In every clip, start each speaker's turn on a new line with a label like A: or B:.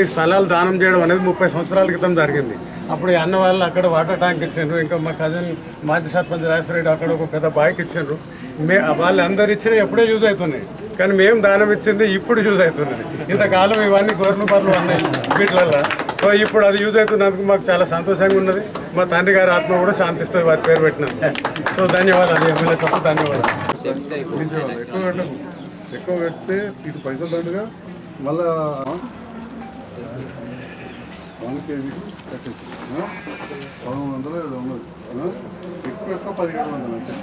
A: ఈ స్థలాలు దానం చేయడం అనేది ముప్పై సంవత్సరాల క్రితం జరిగింది. అప్పుడు అన్న వాళ్ళు అక్కడ వాటర్ ట్యాంక్ ఇచ్చిండ్రు. ఇంకా మా కజిన్ మాజీ సర్పంచ్ రాజేశ్వరరెడ్డి అక్కడ ఒక పెద్ద బాయ్కి ఇచ్చిండ్రు. మే వాళ్ళు అందరు ఇచ్చిన ఎప్పుడే యూజ్ అవుతున్నాయి. కానీ మేము దానం ఇచ్చింది ఇప్పుడు యూజ్ అవుతున్నది. ఇంతకాలం ఇవన్నీ గవర్నమెంట్ ఉన్నాయి వీటిలల్లో. సో ఇప్పుడు అది యూజ్ అవుతున్నందుకు మాకు చాలా సంతోషంగా ఉన్నది. మా తండ్రి గారి ఆత్మ కూడా శాంతిస్తుంది వారి పేరు పెట్టినందుకు. సో ధన్యవాదాలు ఎమ్మెల్యే సార్ ధన్యవాదాలు.
B: ఎక్కువ పెడితే ఇటు పైసలు దండుగా మళ్ళా వన్ కేజీకి కట్టచ్చు పదమూడు వందలు ఏదో ఉన్నది. ఎక్కువ ఎక్కువ పదిహేడు వందలు అంటే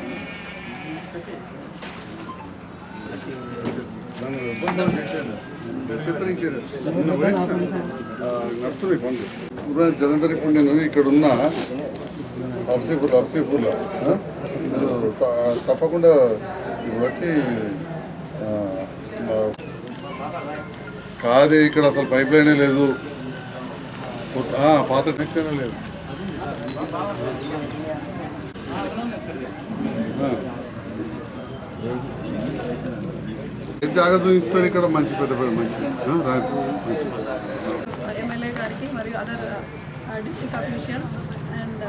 B: దాని ఇబ్బంది పెట్టాను చిత్రం నడుస్తున్నాయి పనులు. ఇప్పుడు జలంధర్ ఇప్పుడు నేను ఇక్కడ ఉన్న. అబ్సీపూర్ అబ్సీపూర్లో మీరు తప్పకుండా ఇప్పుడు వచ్చి కాదే ఇక్కడ అసలు పైప్ లైనే లేదు. ఆ, పాత కనెక్షన్ లేదు. ఆ. జాగా చూపిస్తారు ఇక్కడ? మంచి పెద్ద పెద్ద మంచి. మంచి.
C: ఎమ్మెల్యే గారికి మరియు అదర్ డిస్టిక్ అఫీషియల్స్ అండ్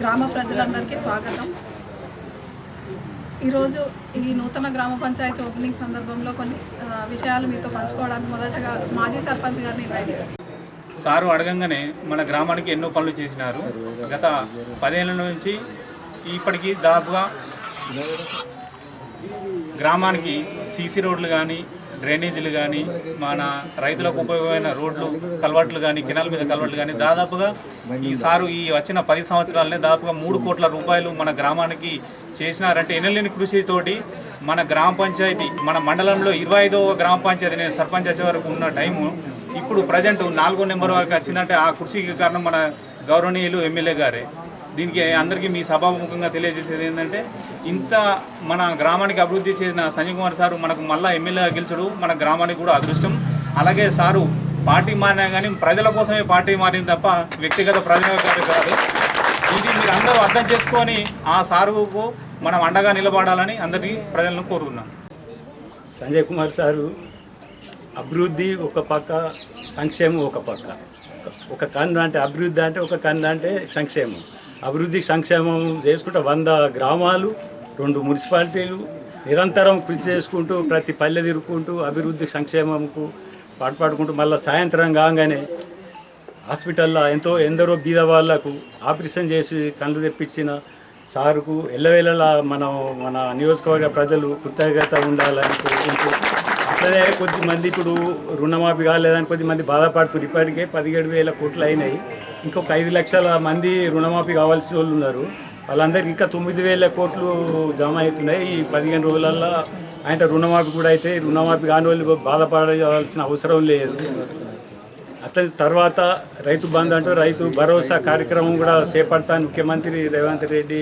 C: గ్రామ ప్రజలందరికీ స్వాగతం. ఈరోజు ఈ నూతన గ్రామ పంచాయతీ ఓపెనింగ్ సందర్భంలో కొన్ని విషయాలు మీతో పంచుకోవడానికి మొదటగా మాజీ సర్పంచ్ గారిని ఇన్వైట్ చేస్తాను
D: సారు అడగంగానే మన గ్రామానికి ఎన్నో పనులు చేసినారు. గత పదేళ్ళ నుంచి ఇప్పటికి దాదాపుగా గ్రామానికి సీసీ రోడ్లు కానీ డ్రైనేజీలు కానీ మన రైతులకు ఉపయోగమైన రోడ్లు కలవట్లు కానీ కెనాల్ మీద కలవట్లు కానీ దాదాపుగా ఈ సారు ఈ వచ్చిన పది సంవత్సరాలనే దాదాపుగా మూడు కోట్ల రూపాయలు మన గ్రామానికి చేసినారంటే ఎనలేని కృషితోటి మన గ్రామ పంచాయతీ మన మండలంలో ఇరవై ఐదవ గ్రామ పంచాయతీ నేను సర్పంచ్ వచ్చే వరకు ఉన్న టైము ఇప్పుడు ప్రజెంట్ నాలుగో నెంబర్ వరకు వచ్చిందంటే ఆ కృషికి కారణం మన గౌరవనీయులు ఎమ్మెల్యే గారే. దీనికి అందరికీ మీ సభాముఖంగా తెలియజేసేది ఏంటంటే ఇంత మన గ్రామానికి అభివృద్ధి చేసిన సంజయ్ కుమార్ సారు మనకు మళ్ళీ ఎమ్మెల్యే గెలిచడు మన గ్రామానికి కూడా అదృష్టం. అలాగే సారు పార్టీ మారినా కానీ ప్రజల కోసమే పార్టీ మారింది తప్ప వ్యక్తిగత ప్రజల కాదు. ఇది మీరు అందరూ అర్థం చేసుకొని ఆ సారుకు మనం అండగా నిలబడాలని అందరినీ ప్రజలను కోరుతున్నాం.
E: సంజయ్ కుమార్ సారు అభివృద్ధి ఒక పక్క సంక్షేమం ఒక పక్క. ఒక కన్ను అంటే అభివృద్ధి అంటే ఒక కన్ను అంటే సంక్షేమం. అభివృద్ధి సంక్షేమం చేసుకుంటూ వంద గ్రామాలు రెండు మున్సిపాలిటీలు నిరంతరం కృషి చేసుకుంటూ ప్రతి పల్లె తిరుగుకుంటూ అభివృద్ధి సంక్షేమంకు పాటుపాడుకుంటూ మళ్ళీ సాయంత్రం కాగానే హాస్పిటల్లో ఎంతో ఎందరో బీద వాళ్ళకు ఆపరేషన్ చేసి కళ్ళు తెప్పించిన సారుకు ఎల్లవేళలా మనం మన నియోజకవర్గ ప్రజలు కృతజ్ఞత ఉండాలని కోరుకుంటూ అట్లనే కొద్ది మంది ఇప్పుడు రుణమాఫీ కాలేదని కొద్ది మంది బాధపడుతున్నారు. ఇప్పటికే పదిహేడు వేల కోట్లు అయినాయి. ఇంకొక ఐదు లక్షల మంది రుణమాఫీ కావాల్సిన వాళ్ళు ఉన్నారు. వాళ్ళందరికీ ఇంకా తొమ్మిది వేల కోట్లు జమ అవుతున్నాయి. ఈ పదిహేను రోజులల్లో ఆయన రుణమాఫీ కూడా అయితే రుణమాఫీ కాని వాళ్ళు బాధపడాల్సిన అవసరం లేదు. అతని తర్వాత రైతు బంధు అంటూ రైతు భరోసా కార్యక్రమం కూడా చేపడతాను. ముఖ్యమంత్రి రేవంత్ రెడ్డి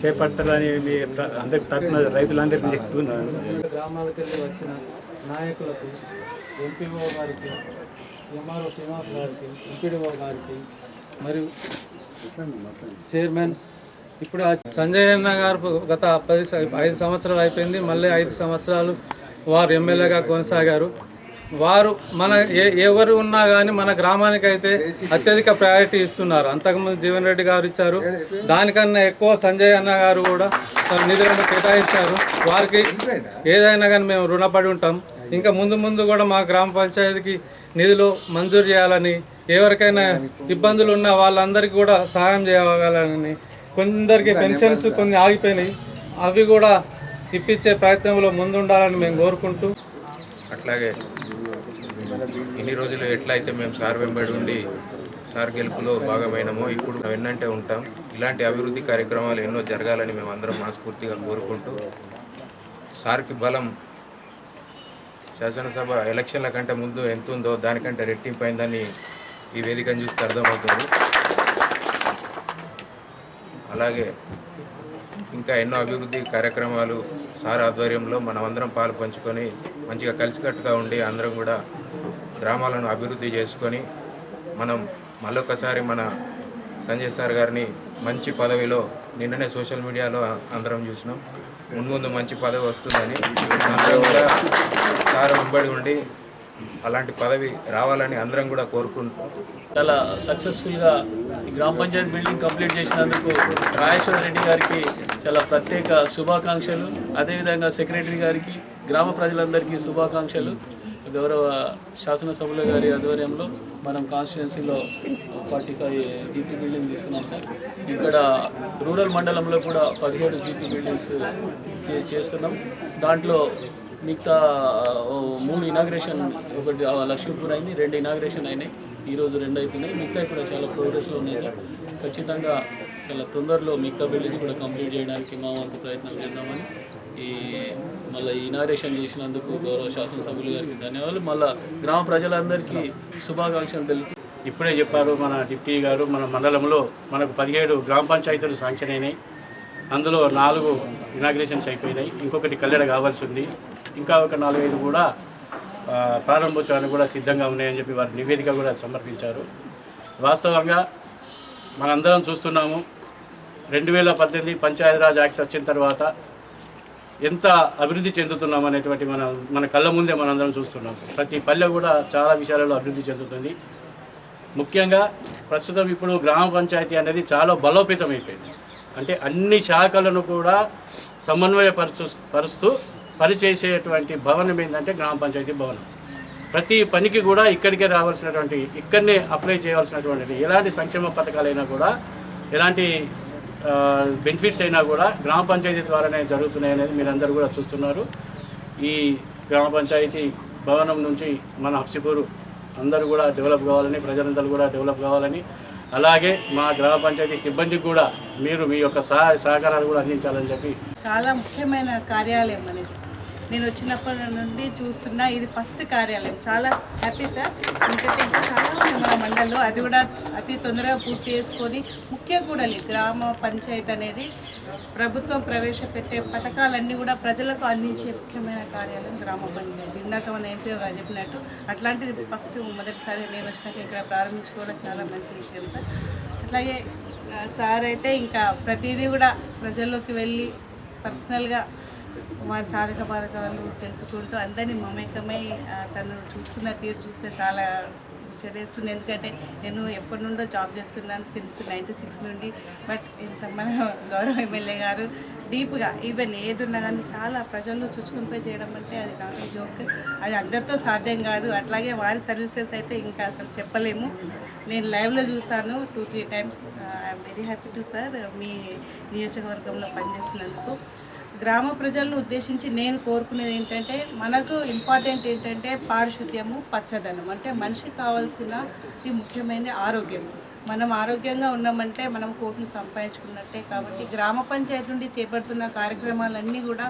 E: చేపడతారని మీ అందరి తరఫున రైతులందరికీ చెప్తున్నాను.
F: గ్రామాలకు వచ్చిన నాయకులకు ఎంపీఓ గారికి ఎంఆర్ఓ శ్రీనివాస్ గారికి ఎంపీడీఓ గారికి మరియు చైర్మన్ ఇప్పుడు సంజయ్ అన్న గారు గత పది ఐదు సంవత్సరాలు అయిపోయింది. మళ్ళీ ఐదు సంవత్సరాలు వారు ఎమ్మెల్యేగా కొనసాగారు. వారు మన ఏ ఎవరు ఉన్నా కానీ మన గ్రామానికి అయితే అత్యధిక ప్రయారిటీ ఇస్తున్నారు. అంతకుముందు జీవన్ రెడ్డి గారు ఇచ్చారు. దానికన్నా ఎక్కువ సంజయ్ అన్న గారు కూడా నిధులను కేటాయించారు. వారికి ఏదైనా కానీ మేము రుణపడి ఉంటాం. ఇంకా ముందు ముందు కూడా మా గ్రామ పంచాయతీకి నిధులు మంజూరు చేయాలని ఎవరికైనా ఇబ్బందులు ఉన్న వాళ్ళందరికీ కూడా సహాయం చేయగలని కొందరికి పెన్షన్స్ కొన్ని ఆగిపోయినాయి. అవి కూడా ఇప్పించే ప్రయత్నంలో ముందుండాలని మేము కోరుకుంటూ
G: అట్లాగే. ఇన్ని రోజులు ఎట్లయితే మేము సార్ వెంబడి ఉండి సార్ గెలుపులో భాగమైనమో ఇప్పుడు వెన్నంటే ఉంటాం. ఇలాంటి అభివృద్ధి కార్యక్రమాలు ఎన్నో జరగాలని మేము అందరం మనస్ఫూర్తిగా కోరుకుంటూ సార్కి బలం శాసనసభ ఎలక్షన్ల కంటే ముందు ఎంత ఉందో దానికంటే రెట్టింపైందని ఈ వేదికను చూస్తే అర్థమవుతుంది. అలాగే ఇంకా ఎన్నో అభివృద్ధి కార్యక్రమాలు సార్ ఆధ్వర్యంలో మనం అందరం పాలు పంచుకొని మంచిగా కలిసికట్టుగా ఉండి అందరం కూడా గ్రామాలను అభివృద్ధి చేసుకొని మనం మళ్ళొకసారి మన సంజయ్ సార్ గారిని మంచి పదవిలో నిన్ననే సోషల్ మీడియాలో అందరం చూసినాం. ముందు మంచి పదవి వస్తుందని అందరం కూడా సార్ వెంబడి ఉండి అలాంటి పదవి రావాలని అందరం కూడా కోరుకుంటున్నాం.
H: చాలా సక్సెస్ఫుల్గా ఈ గ్రామ పంచాయతీ బిల్డింగ్ కంప్లీట్ చేసినందుకు రాజేశ్వర రెడ్డి గారికి చాలా ప్రత్యేక శుభాకాంక్షలు. అదేవిధంగా సెక్రటరీ గారికి గ్రామ ప్రజలందరికీ శుభాకాంక్షలు. గౌరవ శాసనసభ్యుల గారి ఆధ్వర్యంలో మనం కాన్స్టిట్యున్సీలో ఫార్టీ ఫైవ్ జీపీ బిల్డింగ్ తీసుకున్నాం సార్. ఇక్కడ రూరల్ మండలంలో కూడా పదిహేడు జీపీ బిల్డింగ్స్ చేస్తున్నాం. దాంట్లో మిగతా మూడు ఇనాగ్రేషన్ ఒకటి లక్ష్మీపూర్ అయింది రెండు ఇనాగ్రేషన్ అయినాయి. ఈరోజు రెండు అయిపోయినాయి. మిగతా కూడా చాలా ప్రోగ్రెస్లో ఉన్నాయి సార్. ఖచ్చితంగా చాలా తొందరలో మిగతా బిల్డింగ్స్ కూడా కంప్లీట్ చేయడానికి మా వంతు ప్రయత్నాలు చేద్దామని ఈ మళ్ళీ ఇనాగ్రేషన్ చేసినందుకు గౌరవ శాసనసభ్యులు గారికి ధన్యవాదాలు. మళ్ళీ గ్రామ ప్రజలందరికీ శుభాకాంక్షలు తెలుపు
I: ఇప్పుడే చెప్పారు మన డిప్టీ గారు మన మండలంలో మనకు పదిహేడు గ్రామ పంచాయతీలు శాంక్షన్ అయినాయి. అందులో నాలుగు ఇనాగ్రేషన్స్ అయిపోయినాయి. ఇంకొకటి కల్లెడ కావాల్సి ఉంది. ఇంకా ఒక నాలుగైదు కూడా ప్రారంభోత్సవాన్ని ప్రారంభోత్సవానికి కూడా సిద్ధంగా ఉన్నాయని చెప్పి వారి నివేదిక కూడా సమర్పించారు. వాస్తవంగా మనందరం చూస్తున్నాము. రెండు వేల పద్దెనిమిది పంచాయతీరాజ్ యాక్ట్ వచ్చిన తర్వాత ఎంత అభివృద్ధి చెందుతున్నాం అనేటువంటి మన మన కళ్ళ ముందే మనందరం చూస్తున్నాం. ప్రతి పల్లె కూడా చాలా విషయాలలో అభివృద్ధి చెందుతుంది. ముఖ్యంగా ప్రస్తుతం ఇప్పుడు గ్రామ పంచాయతీ అనేది చాలా బలోపేతం అయిపోయింది అంటే అన్ని శాఖలను కూడా సమన్వయపరచు పరుస్తూ పనిచేసేటువంటి భవనం ఏంటంటే గ్రామ పంచాయతీ భవనం. ప్రతి పనికి కూడా ఇక్కడికే రావాల్సినటువంటి ఇక్కడనే అప్లై చేయాల్సినటువంటి ఎలాంటి సంక్షేమ పథకాలైనా కూడా ఎలాంటి బెనిఫిట్స్ అయినా కూడా గ్రామ పంచాయతీ ద్వారానే జరుగుతున్నాయి అనేది మీరందరూ కూడా చూస్తున్నారు. ఈ గ్రామ పంచాయతీ భవనం నుంచి మన హప్సిపూరు అందరూ కూడా డెవలప్ కావాలని ప్రజలందరూ కూడా డెవలప్ కావాలని అలాగే మా గ్రామ పంచాయతీ సిబ్బందికి కూడా మీరు మీ యొక్క సహాయ సహకారాలు కూడా అందించాలని చెప్పి
J: చాలా ముఖ్యమైన కార్యాలయం అనేది. నేను వచ్చినప్పటి నుండి చూస్తున్నా ఇది ఫస్ట్ కార్యాలయం. చాలా హ్యాపీ సార్ ఎందుకంటే ఇంకా చాలా ఉంది మన మండలంలో. అది కూడా అతి తొందరగా పూర్తి చేసుకొని ముఖ్య కూడలి గ్రామ పంచాయతీ అనేది ప్రభుత్వం ప్రవేశపెట్టే పథకాలన్నీ కూడా ప్రజలకు అందించే ముఖ్యమైన కార్యాలయం గ్రామ పంచాయతీ. ఇందాక మన ఎంపీఓ గారు చెప్పినట్టు అట్లాంటిది ఫస్ట్ మొదటిసారి నేను వచ్చినాక ఇక్కడ ప్రారంభించుకోవడం చాలా మంచి విషయం సార్ అట్లాగే సార్ అయితే ఇంకా ప్రతిదీ కూడా ప్రజల్లోకి వెళ్ళి పర్సనల్గా వారి సాధక బాధకాలు తెలుసుకుంటూ అందరినీ మమేకమై తను చూస్తున్న తీరు చూస్తే చాలా చేస్తుంది ఎందుకంటే నేను ఎప్పటి నుండో జాబ్ చేస్తున్నాను సిన్స్ నైంటీ సిక్స్ నుండి. బట్ ఇంత మన గౌరవ ఎమ్మెల్యే గారు డీప్గా ఈవెన్ ఏది ఉన్నా కానీ చాలా ప్రజల్లో చూసుకునిపోయి చేయడం అంటే అది నాకు జోక్. అది అందరితో సాధ్యం కాదు. అట్లాగే వారి సర్వీసెస్ అయితే ఇంకా అసలు చెప్పలేము. నేను లైవ్లో చూసాను two three times I'm very happy to sir మీ నియోజకవర్గంలో పనిచేసినందుకు. గ్రామ ప్రజలను ఉద్దేశించి నేను కోరుకునేది ఏంటంటే మనకు ఇంపార్టెంట్ ఏంటంటే పారిశుద్ధ్యము పచ్చదనం. అంటే మనిషికి కావాల్సిన ముఖ్యమైనది ఆరోగ్యం. మనం ఆరోగ్యంగా ఉన్నామంటే మనం కోట్లు సంపాదించుకున్నట్టే కాబట్టి గ్రామ పంచాయతీ నుండి చేపడుతున్న కార్యక్రమాలన్నీ కూడా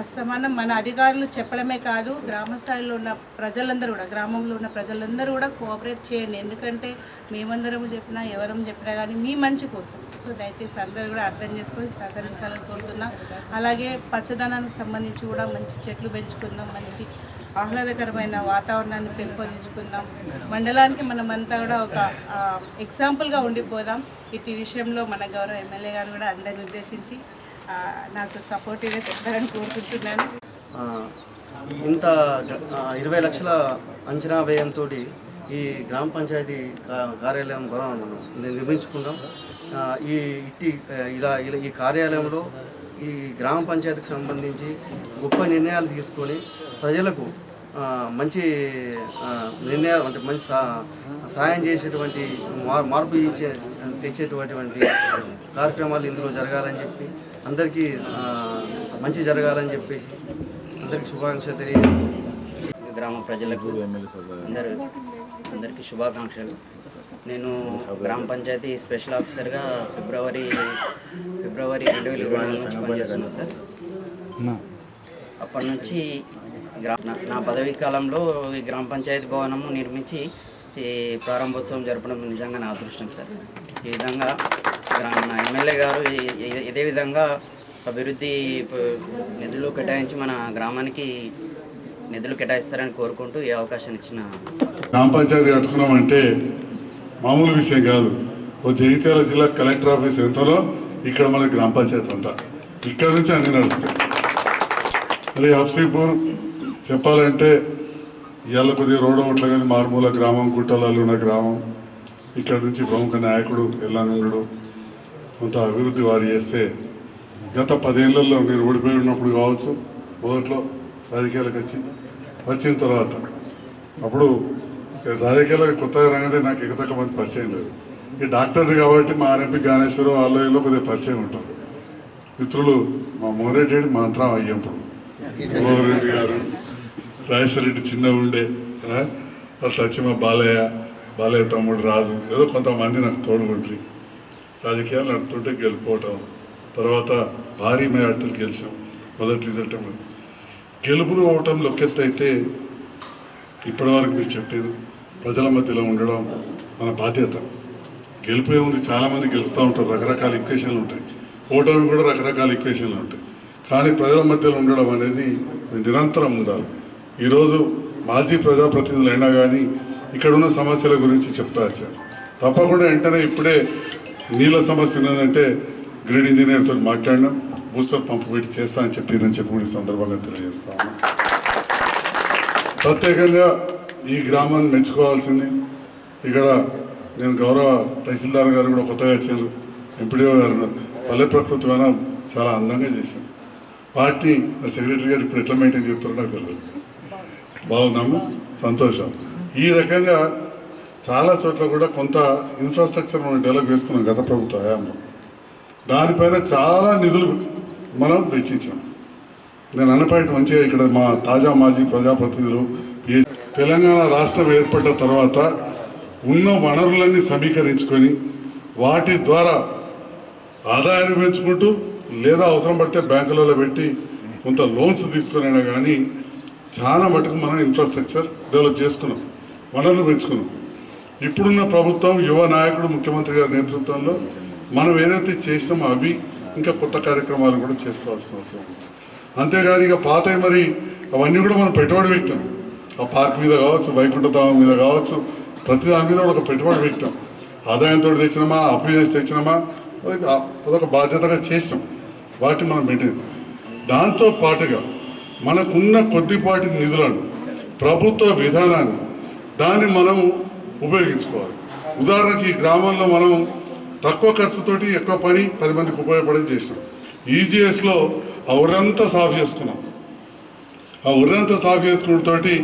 J: అసమానం. మన అధికారులు చెప్పడమే కాదు గ్రామ స్థాయిలో ఉన్న ప్రజలందరూ కూడా గ్రామంలో ఉన్న ప్రజలందరూ కూడా కోఆపరేట్ చేయండి. ఎందుకంటే మేమందరం చెప్పినా ఎవరం చెప్పినా కానీ మీ మంచి కోసం. సో దయచేసి అందరూ కూడా అర్థం చేసుకొని సహకరించాలని కోరుతున్నాం. అలాగే పచ్చదనానికి సంబంధించి కూడా మంచి చెట్లు పెంచుకుందాం మంచి ఆహ్లాదకరమైన వాతావరణాన్ని పెంపొందించుకుందాం. మండలానికి మనమంతా కూడా ఒక ఎగ్జాంపుల్గా ఉండిపోదాం. ఇటు విషయంలో మన గౌరవ ఎమ్మెల్యే గారు కూడా అందరిని ఉద్దేశించి నాకు సపోర్టివ్గా చెప్తారని కోరుకుంటున్నాను.
K: ఇంత ఇరవై లక్షల అంచనా వ్యయంతో ఈ గ్రామ పంచాయతీ కార్యాలయం భవనం మనం నిర్మించుకున్నాం. ఈ ఇట్టి ఇలా ఇలా ఈ కార్యాలయంలో ఈ గ్రామ పంచాయతీకి సంబంధించి గొప్ప నిర్ణయాలు తీసుకొని ప్రజలకు మంచి నిర్ణయాలు అంటే మంచి సా- సాయం చేసేటువంటి మార్- మార్పు ఇచ్చే తెచ్చేటటువంటి కార్యక్రమాలు ఇందులో జరగాలని చెప్పి అందరికీ మంచి జరగాలని చెప్పేసి అందరికీ శుభాకాంక్షలు తెలియజేస్తూ
L: గ్రామ ప్రజలకు అందరు అందరికీ శుభాకాంక్షలు. నేను గ్రామ పంచాయతీ స్పెషల్ ఆఫీసర్గా ఫిబ్రవరి ఫిబ్రవరి రెండు వేల ఇరవై నాలుగు నుంచి పనిచేస్తున్నాను సార్. అప్పటి నుంచి నా- పదవీ కాలంలో ఈ గ్రామ పంచాయతీ భవనము నిర్మించి ఈ ప్రారంభోత్సవం జరపడం నిజంగా నా అదృష్టం సార్. ఈ విధంగా మన ఎమ్మెల్యే గారు ఇదే విధంగా అభివృద్ధి నిధులు కేటాయించి మన గ్రామానికి నిధులు కేటాయిస్తారని కోరుకుంటూ ఈ అవకాశం ఇచ్చిన
B: గ్రామ పంచాయతీ కట్టుకున్నామంటే మామూలు విషయం కాదు. ఓ జగిత్యాల జిల్లా కలెక్టర్ ఆఫీస్ ఎంతలో ఇక్కడ మన గ్రామ పంచాయతీ అంతా. ఇక్కడ నుంచి అన్ని నడుస్తాయి. మరి హబ్సీపూర్ చెప్పాలంటే ఇవాళ కొద్దిగా రోడ్ ఒకట్ల కానీ మారుమూల గ్రామం గుట్టలలో ఉన్న గ్రామం ఇక్కడ నుంచి ప్రముఖ నాయకుడు ఎల్లానంగుడు కొంత అభివృద్ధి వారు చేస్తే గత పదేళ్ళలో నేను ఓడిపోయి ఉన్నప్పుడు కావచ్చు మొదట్లో రాజకీయాలకు వచ్చి వచ్చిన తర్వాత. అప్పుడు రాజకీయాలకు కొత్తగా రాగానే నాకు ఎగతక మంది పరిచయం లేదు. ఈ డాక్టర్ని కాబట్టి మా ఆర్ఎంపీ జ్ఞానేశ్వరం ఆలయంలో కొద్దిగా పరిచయం ఉంటారు. మిత్రులు మా మోరెడ్డి మా అంతరం రెడ్డి మోహరెడ్డి గారు రాజేశ్వరరెడ్డి చిన్న ఉండే అట్లా వచ్చి మా బాలయ్య బాలయ్య తమ్ముడు రాజు ఏదో కొంతమంది నాకు తోడుకుంటారు రాజకీయాలు నడుపుతుంటే గెలుపుకోవటం. తర్వాత భారీ మేడతలు గెలిచాం మొదటి రిజల్ట్ గెలుపులు అవటం లొక్కెత్త అయితే ఇప్పటివరకు మీరు చెప్పేది ప్రజల మధ్యలో ఉండడం మన బాధ్యత. గెలిపే ఉంది చాలామంది గెలుస్తూ ఉంటారు రకరకాల ఈక్వేషన్లు ఉంటాయి. ఓటమి కూడా రకరకాల ఈక్వేషన్లు ఉంటాయి. కానీ ప్రజల మధ్యలో ఉండడం అనేది నిరంతరం ఉండాలి. ఈరోజు మాజీ ప్రజాప్రతినిధులైనా కానీ ఇక్కడ ఉన్న సమస్యల గురించి చెప్తా వచ్చాను తప్పకుండా వెంటనే ఇప్పుడే నీళ్ళ సమస్య ఉన్నదంటే గ్రీడ్ ఇంజనీర్తో మాట్లాడినాం. బూస్టర్ పంప్ పెట్టి చేస్తా అని చెప్పిరని చెప్పి కూడా ఈ సందర్భంగా తెలియజేస్తా ప్రత్యేకంగా ఈ గ్రామాన్ని మెచ్చుకోవాల్సింది. ఇక్కడ నేను గౌరవ తహసీల్దార్ గారు కూడా కొత్తగా వచ్చారు ఎంపీడీఓ గారు పల్లె ప్రకృతి వనం చాలా అందంగా చేశారు. పార్టీ మరి సెక్రటరీ గారు ఇప్పుడు ఎట్లా మెయింటైన్ చేస్తారో నాకు తెలియదు. బాగుందమ్మా సంతోషం. ఈ రకంగా చాలా చోట్ల కూడా కొంత ఇన్ఫ్రాస్ట్రక్చర్ మనం డెవలప్ చేసుకున్నాం గత ప్రభుత్వ హయాంలో. దానిపైన చాలా నిధులు మనం వెచ్చించాం. నేను అన్నపాటి మంచిగా ఇక్కడ మా తాజా మాజీ ప్రజాప్రతినిధులు తెలంగాణ రాష్ట్రం ఏర్పడ్డ తర్వాత ఉన్న వనరులన్నీ సమీకరించుకొని వాటి ద్వారా ఆదాయాన్ని పెంచుకుంటూ లేదా అవసరం పడితే బ్యాంకులలో పెట్టి కొంత లోన్స్ తీసుకునైనా కానీ చాలా మటుకు మనం ఇన్ఫ్రాస్ట్రక్చర్ డెవలప్ చేసుకున్నాం. వనరులు పెంచుకున్నాం. ఇప్పుడున్న ప్రభుత్వం యువ నాయకుడు ముఖ్యమంత్రి గారి నేతృత్వంలో మనం ఏదైతే చేసామో అవి ఇంకా కొత్త కార్యక్రమాలు కూడా చేసుకోవాల్సిన అవసరం అంతేకాదు ఇక పాత మరి అవన్నీ కూడా మనం పెట్టుబడి పెట్టాం. ఆ పార్క్ మీద కావచ్చు వైకుంఠధామం మీద కావచ్చు ప్రతి దాని మీద కూడా ఒక పెట్టుబడి పెట్టాం. ఆదాయంతో తెచ్చినామా అప్పు చేసి తెచ్చినామా అదొక బాధ్యతగా చేసాం. వాటిని మనం పెట్టింది దాంతో పాటుగా మనకున్న కొద్దిపాటి నిధులను ప్రభుత్వ విధానాన్ని దాన్ని మనం ఉపయోగించుకోవాలి. ఉదాహరణకి ఈ గ్రామంలో మనం తక్కువ ఖర్చుతోటి ఎక్కువ పని పది మందికి ఉపయోగపడేది చేసినాం. ఈజీఎస్లో ఆ ఉర్రంతా సాఫ్ చేసుకున్నాం. ఆ ఉర్రంతా సాఫ్ చేసుకున్నతోటి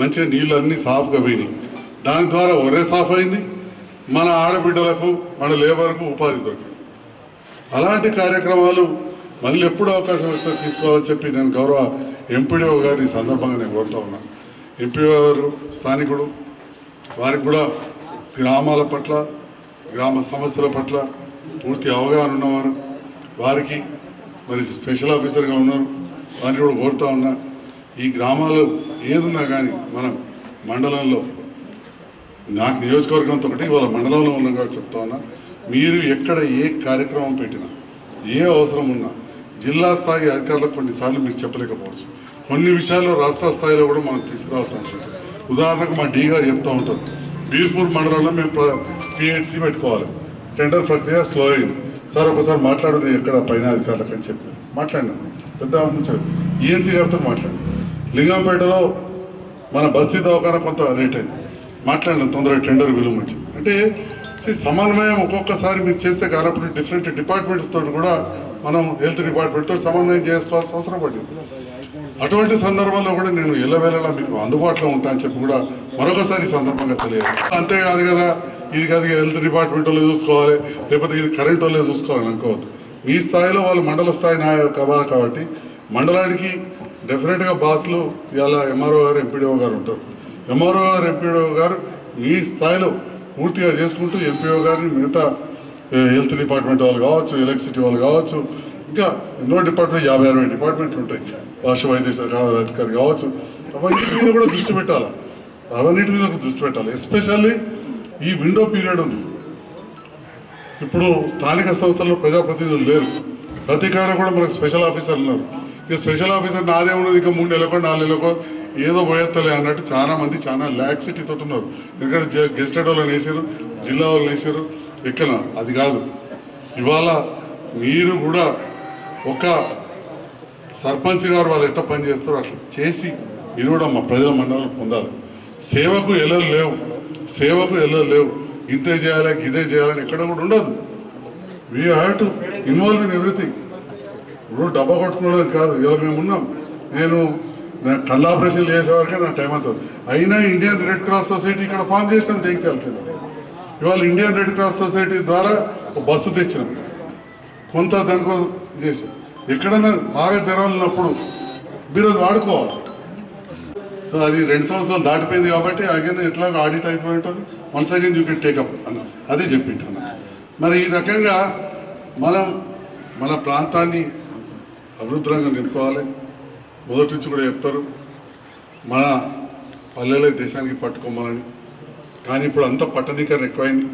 B: మంచిగా నీళ్ళు అన్నీ సాఫ్గా పోయినాయి. దాని ద్వారా ఒరే సాఫ్ అయింది. మన ఆడబిడ్డలకు మన లేబర్కు ఉపాధి దొరికింది. అలాంటి కార్యక్రమాలు మళ్ళీ ఎప్పుడు అవకాశం వస్తే తీసుకోవాలని చెప్పి నేను గౌరవ ఎంపీడీఓ గారిని సందర్భంగా నేను కోరుతా ఉన్నాను ఎంపీఓ గారు స్థానికుడు వారికి కూడా గ్రామాల పట్ల గ్రామ సమస్యల పట్ల పూర్తి అవగాహన ఉన్నవారు. వారికి మరి స్పెషల్ ఆఫీసర్గా ఉన్నారు. వారిని కూడా కోరుతా ఉన్నా ఈ గ్రామాలు ఏదున్నా కానీ మనం మండలంలో నాకు నియోజకవర్గంతో ఒకటి వాళ్ళ మండలంలో ఉన్నాం కాబట్టి చెప్తా ఉన్నా మీరు ఎక్కడ ఏ కార్యక్రమం పెట్టినా ఏ అవసరం ఉన్నా జిల్లా స్థాయి అధికారులకు కొన్నిసార్లు మీరు చెప్పలేకపోవచ్చు. కొన్ని విషయాల్లో రాష్ట్ర స్థాయిలో కూడా మనం తీసుకురావాల్సిన అవసరం ఉదాహరణకు మా డీ గారు చెప్తూ ఉంటారు. బీర్పూర్ మండలంలో మేము పిహెచ్సి పెట్టుకోవాలి. టెండర్ ప్రక్రియ స్లో అయింది. సార్ ఒకసారి మాట్లాడు నేను ఎక్కడ పైన అధికారులకు అని చెప్పి మాట్లాడినా. పెద్ద ఈఎన్సీ గారితో మాట్లాడి లింగంపేటలో మన బస్తీ దవాఖాన కొంత రేట్ అయింది. మాట్లాడిన తొందరగా టెండర్ విలువ అంటే సమన్వయం ఒక్కొక్కసారి మీరు చేస్తే కానప్పుడు డిఫరెంట్ డిపార్ట్మెంట్స్ తోటి కూడా మనం హెల్త్ డిపార్ట్మెంట్తో సమన్వయం చేసుకోవాల్సిన అవసరం పడింది. అటువంటి సందర్భంలో కూడా నేను ఇళ్ళవేళలా మీకు అందుబాటులో ఉంటా అని చెప్పి కూడా మరొకసారి సందర్భంగా తెలియదు అంతేకాదు కదా ఇది కాదు హెల్త్ డిపార్ట్మెంట్ వాళ్ళే చూసుకోవాలి లేకపోతే ఇది కరెంట్ వాళ్ళే చూసుకోవాలని అనుకోవద్దు. మీ స్థాయిలో వాళ్ళు మండల స్థాయి నాయకు అవ్వాలి కాబట్టి మండలానికి డెఫినెట్గా బాసులు ఇలా ఎంఆర్ఓ గారు ఎంపీడీఓ గారు ఉంటారు. ఎంఆర్ఓ గారు ఎంపీడీఓ గారు మీ స్థాయిలో పూర్తిగా చేసుకుంటూ ఎంపీఓ గారిని మిగతా హెల్త్ డిపార్ట్మెంట్ వాళ్ళు కావచ్చు ఎలక్ట్రిసిటీ వాళ్ళు కావచ్చు ఇంకా ఎన్నో డిపార్ట్మెంట్ యాభై అరవై డిపార్ట్మెంట్లు ఉంటాయి. భాష వైద్య శాఖ అధికారి కావచ్చు. అవన్నిటి మీద కూడా దృష్టి పెట్టాలి? అవన్నిటి మీద దృష్టి పెట్టాలి? ఎస్పెషల్లీ ఈ విండో పీరియడ్ ఉంది. ఇప్పుడు స్థానిక సంస్థల్లో ప్రజాప్రతినిధులు లేరు. ప్రతి కాడ కూడా మనకు స్పెషల్ ఆఫీసర్లు ఉన్నారు. ఇక స్పెషల్ ఆఫీసర్ నాదే ఉన్నది ఇక మూడు నెలలకో నాలుగు నెలలకో ఏదో పోయేత్తలే అన్నట్టు చాలా మంది చాలా లాక్సిటీ తోటి ఉన్నారు. ఎందుకంటే గెస్టెడ్ వాళ్ళని వేసారు జిల్లా వాళ్ళని వేసారు ఎక్కడ అది కాదు. ఇవాళ మీరు కూడా ఒక సర్పంచ్ గారు వాళ్ళు ఎట్లా పని చేస్తారో అట్లా చేసి మీరు కూడా మా ప్రజల మండలం పొందాలి. సేవకు ఎల్లలు లేవు. సేవకు ఎల్లలు లేవు. ఇంతే చేయాలి ఇదే చేయాలని ఎక్కడ కూడా ఉండదు. We have to involve in everything ఇప్పుడు డబ్బా కొట్టుకోవడం కాదు. ఇలా మేము ఉన్నాం. నేను నా కళ్ళ ఆపరేషన్ చేసేవారికే నా టైం అవుతుంది అయినా ఇండియన్ రెడ్ క్రాస్ సొసైటీ ఇక్కడ ఫామ్ చేసినాం జయించాలి ఇవాళ ఇండియన్ రెడ్ క్రాస్ సొసైటీ ద్వారా ఒక బస్సు తెచ్చినాం. కొంత దానికోసం చేసాం ఎక్కడైనా బాగా జరగనప్పుడు ఉన్నప్పుడు మీరు అది వాడుకోవాలి. సో అది రెండు సంవత్సరాలు దాటిపోయింది కాబట్టి అగైన్ ఎట్లా ఆడిట్ అయిపోయి ఉంటుంది. Once again you can take up అన్న అదే చెప్పింటాను మరి ఈ రకంగా మనం మన ప్రాంతాన్ని అభివృద్ధి నిలుపుకోవాలి మొదటి నుంచి కూడా చెప్తారు మన పల్లెలే దేశానికి పట్టుకోమని కానీ ఇప్పుడు అంత పట్టణీకరణ ఎక్కువైంది.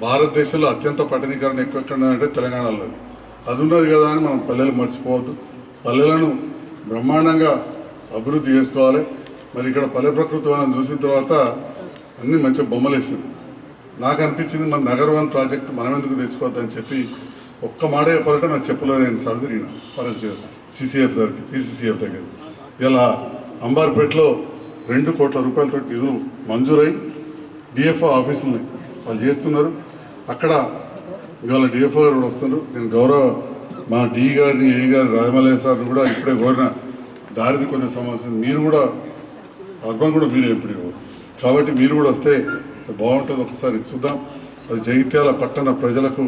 B: భారతదేశంలో అత్యంత పట్టణీకరణ ఎక్కువ ఎక్కడ ఉన్నదంటే తెలంగాణలో. అది ఉన్నది కదా అని మనం పల్లెలు మర్చిపోవద్దు. పల్లెలను బ్రహ్మాండంగా అభివృద్ధి చేసుకోవాలి. మరి ఇక్కడ పల్లె ప్రకృతి వనం చూసిన తర్వాత అన్ని మంచి బొమ్మలు వేసింది. నాకు అనిపించింది మన నగర్ వన్ ప్రాజెక్ట్ మనం ఎందుకు తెచ్చుకోవద్దని చెప్పి ఒక్క మాట చెప్పాలంటే నాకు చెప్పలో నేను సరిదిరిగిన ఫారెస్ట్ సిసిఎఫ్ దగ్గరికి పిసిసిఎఫ్ దగ్గర ఇలా అంబార్పేటలో రెండు కోట్ల రూపాయలతో నిధులు మంజూరై డిఎఫ్ఓ ఆఫీసులు వాళ్ళు చేస్తున్నారు. అక్కడ ఇవాళ డిఎఫ్ఓ గారు కూడా వస్తున్నారు నేను గౌరవ మా డి గారిని ఏ గారు రాజమలయ సార్ని కూడా ఇప్పుడే కోరిన దారిది కొంచెం సమస్య మీరు కూడా అర్బన్ కూడా మీరే ఇప్పుడు కాబట్టి మీరు కూడా వస్తే బాగుంటుంది ఒకసారి చూద్దాం. అది జగిత్యాల పట్టణ ప్రజలకు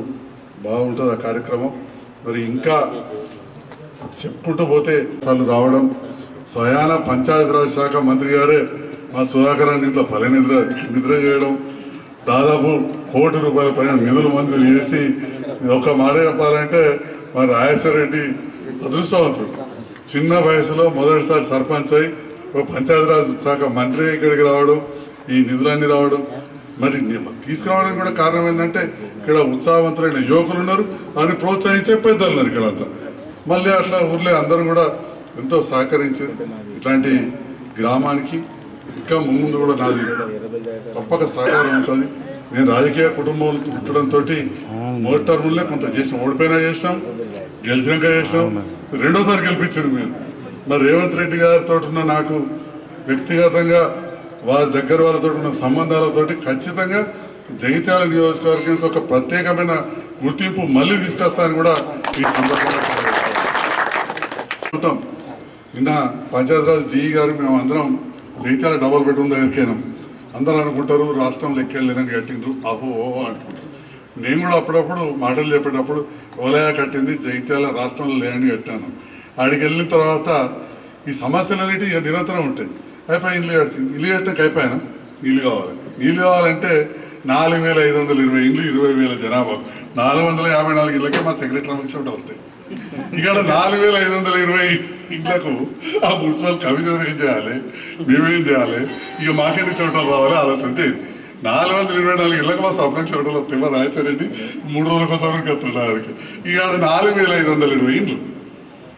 B: బాగుంటుంది ఆ కార్యక్రమం. మరి ఇంకా చెప్పుకుంటూ పోతే అసలు రావడం. స్వయాన పంచాయతీరాజ్ శాఖ మంత్రి గారే మా సుధాకరాన్ని ఇంట్లో పల్లె నిద్ర నిద్ర చేయడం. దాదాపు కోటి రూపాయల పైన నిధులు మంజూరు చేసి ఒక మాట చెప్పాలంటే మా రాజేశ్వరరెడ్డి అదృష్టవంతుడు. చిన్న వయసులో మొదటిసారి సర్పంచ్ అయి ఒక పంచాయతీరాజ్ శాఖ మంత్రి ఇక్కడికి రావడం ఈ నిధులన్నీ రావడం. మరి ని- తీసుకురావడానికి కూడా కారణం ఏంటంటే ఇక్కడ ఉత్సాహవంతులైన యువకులు ఉన్నారు. అని ప్రోత్సహించే పెద్దలు ఉన్నారు ఇక్కడ అంతా. మళ్ళీ అట్లా ఊర్లో అందరూ కూడా ఎంతో సహకరించారు ఇట్లాంటి గ్రామానికి ఇంకా ముందు కూడా నాది తప్పక సహకారం ఉంటుంది. నేను రాజకీయ కుటుంబం పుట్టడంతో మొదటి టర్ములే కొంత చేసాం ఓడిపోయినా చేసాం గెలిచినాక చేసాం రెండోసారి గెలిపించారు మీరు. మరి రేవంత్ రెడ్డి గారితో ఉన్న నాకు వ్యక్తిగతంగా వారి దగ్గర వాళ్ళతో ఉన్న సంబంధాలతోటి ఖచ్చితంగా జగిత్యాల నియోజకవర్గానికి ఒక ప్రత్యేకమైన గుర్తింపు మళ్ళీ తీసుకొస్తానని కూడా ఈ సందర్భంగా నిన్న పంచాయతీరాజ్ డిఈ గారు మేము అందరం జగిత్యాల డబల్ బెడ్రూమ్ దగ్గరికి అందరూ అనుకుంటారు రాష్ట్రంలో ఎక్కడలేనని కట్టిండ్రు. అహో ఓహో అనుకుంటారు నేను కూడా అప్పుడప్పుడు మాటలు చెప్పేటప్పుడు ఓలయా కట్టింది జైత్యాల రాష్ట్రంలో లేని కట్టాను. ఆడికి వెళ్ళిన తర్వాత ఈ సమస్యలు అనేవి ఇక నిరంతరం ఉంటాయి. అయిపోయి ఇల్లు కడుతుంది ఇల్లు కట్టాక అయిపోయినా? నీళ్ళు కావాలి. నీళ్ళు కావాలంటే నాలుగు వేల ఐదు వందల ఇరవై ఇండ్లు ఇరవై వేల జనాభా. నాలుగు వందల యాభై నాలుగు ఇళ్ళకే మా సెక్రటరీ ఆఫీస్ ఒకటి వస్తాయి ఇక్కడ నాలుగు వేల ఐదు వందల ఇరవై ఇంట్లకు ఆ మున్సిపల్ కమిషనర్ ఏం చేయాలి? మేమేం చేయాలి? ఇక మాకెన్ని చోటలు రావాలి? ఆలోచన చేయండి నాలుగు వందల ఇరవై నాలుగు ఇళ్ళకి మా సప్లై చోటలు వస్తాయి. మా రాయచారండి మూడు రోజులకు ఒకసారి వస్తున్నారు ఇక అది నాలుగు వేల ఐదు వందల ఇరవై ఇండ్లు.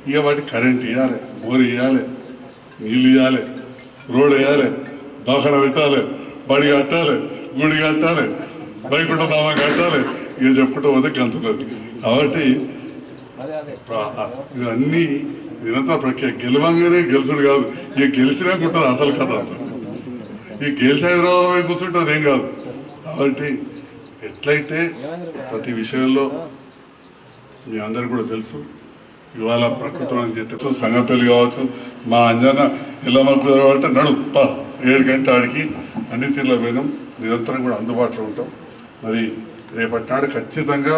B: ఇక వాటి కరెంట్ ఇవ్వాలి బోర్ ఇవ్వాలి నీళ్ళు ఇవ్వాలి రోడ్ వేయాలి దోకడ పెట్టాలి బడి కట్టాలి గుడి కట్టాలి వైకుంఠ ధామం కట్టాలి. ఇక చెప్పుకుంటూ పోతే గంతున్నారు కాబట్టి ఇవన్నీ ఇదంతా ప్రక్రియ గెలవంగానే గెలుచుడు కాదు. ఇక గెలిచినాక ఉంటుంది అసలు కథ ఈ గెలిచి హైదరాబాద్ వైపు కూర్చుంటే అదేం కాదు. కాబట్టి ఎట్లయితే ప్రతి విషయంలో మీ అందరు కూడా తెలుసు. ఇవాళ ప్రకృతి చేస్తే సంగపల్లి కావచ్చు మా అంజన ఇళ్ళమ్మ కుదరబట్టే నడు పా ఏడు గంట ఆడికి అన్ని తీర్ల పోయినాం. నిరంతరం కూడా అందుబాటులో ఉంటాం. మరి రేపటి నాడు ఖచ్చితంగా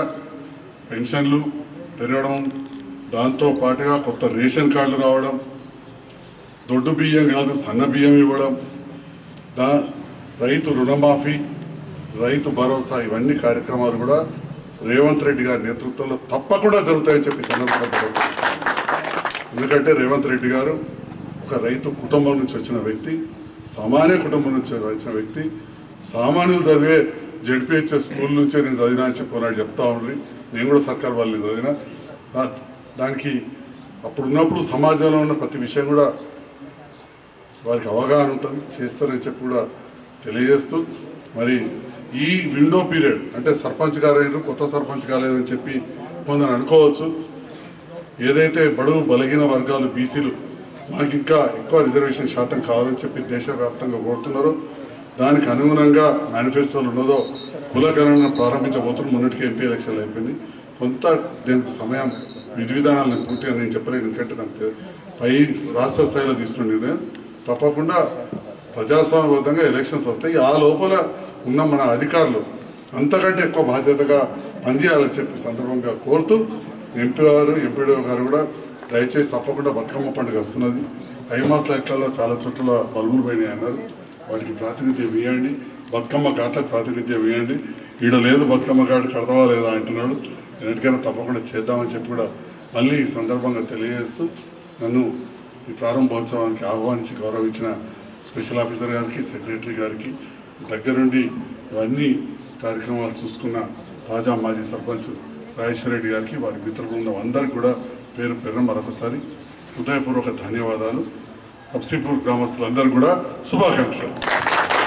B: పెన్షన్లు పెరగడం దాంతో పాటుగా కొత్త రేషన్ కార్డులు రావడం దొడ్డు బియ్యం కాదు సన్న బియ్యం ఇవ్వడం దా రైతు రుణమాఫీ రైతు భరోసా ఇవన్నీ కార్యక్రమాలు కూడా రేవంత్ రెడ్డి గారి నేతృత్వంలో తప్పకుండా జరుగుతాయని చెప్పి సందర్భంగా ఎందుకంటే రేవంత్ రెడ్డి గారు ఒక రైతు కుటుంబం నుంచి వచ్చిన వ్యక్తి సామాన్య కుటుంబం నుంచి వచ్చిన వ్యక్తి సామాన్యులు చదివే జడ్పిహెచ్ఎస్ స్కూల్ నుంచే నేను చదివినా అని చెప్పి చెప్తా ఉండ్రి. నేను కూడా సర్కార్ వాళ్ళని చదివిన. దానికి అప్పుడున్నప్పుడు సమాజంలో ఉన్న ప్రతి విషయం కూడా వారికి అవగాహన ఉంటుంది చేస్తారని చెప్పి కూడా తెలియజేస్తూ మరి ఈ విండో పీరియడ్ అంటే సర్పంచ్ కాలేదు కొత్త సర్పంచ్ కాలేదని చెప్పి కొందరు అనుకోవచ్చు. ఏదైతే బడుగు బలహీన వర్గాలు బీసీలు మాకు ఇంకా ఎక్కువ రిజర్వేషన్ శాతం కావాలని చెప్పి దేశవ్యాప్తంగా కోరుతున్నారు. దానికి అనుగుణంగా మేనిఫెస్టోలు ఉన్నదో కులకరణ ప్రారంభించబోతున్న మొన్నటికి ఎంపీ ఎలక్షన్లు అయిపోయింది కొంత దీనికి సమయం విధి విధానాలను పూర్తిగా నేను చెప్పలేను ఎందుకంటే నాకు పై రాష్ట్ర స్థాయిలో తీసుకున్న నిర్ణయం తప్పకుండా ప్రజాస్వామ్యబద్ధంగా ఎలక్షన్స్ వస్తాయి. ఆ లోపల ఉన్న మన అధికారులు అంతకంటే ఎక్కువ బాధ్యతగా పనిచేయాలని చెప్పి సందర్భంగా కోరుతూ ఎంపీ గారు ఎంపీడీ గారు కూడా దయచేసి తప్పకుండా బతుకమ్మ పండుగ వస్తున్నది. ఐమాస్ లైట్లలో చాలా చోట్ల బల్బులు పోయినాయి అన్నారు. వాటికి ప్రాతినిధ్యం ఇవ్వండి. బతుకమ్మ ఘాట్లకు ప్రాతినిధ్యం ఇవ్వండి. ఈడ లేదు బతుకమ్మ ఘాట్ కడతావా లేదా అంటున్నాడు. ఎన్నికైనా తప్పకుండా చేద్దామని చెప్పి కూడా మళ్ళీ ఈ సందర్భంగా తెలియజేస్తూ నన్ను ఈ ప్రారంభోత్సవానికి ఆహ్వానించి గౌరవించిన స్పెషల్ ఆఫీసర్ గారికి సెక్రటరీ గారికి దగ్గరుండి ఇవన్నీ కార్యక్రమాలు చూసుకున్న తాజా మాజీ సర్పంచ్ రాజేశ్వర రెడ్డి గారికి వారి మిత్ర బృందం అందరికీ కూడా పేరు పేరున మరొకసారి హృదయపూర్వక ధన్యవాదాలు. హబ్సీపూర్ గ్రామస్తులందరూ కూడా శుభాకాంక్షలు.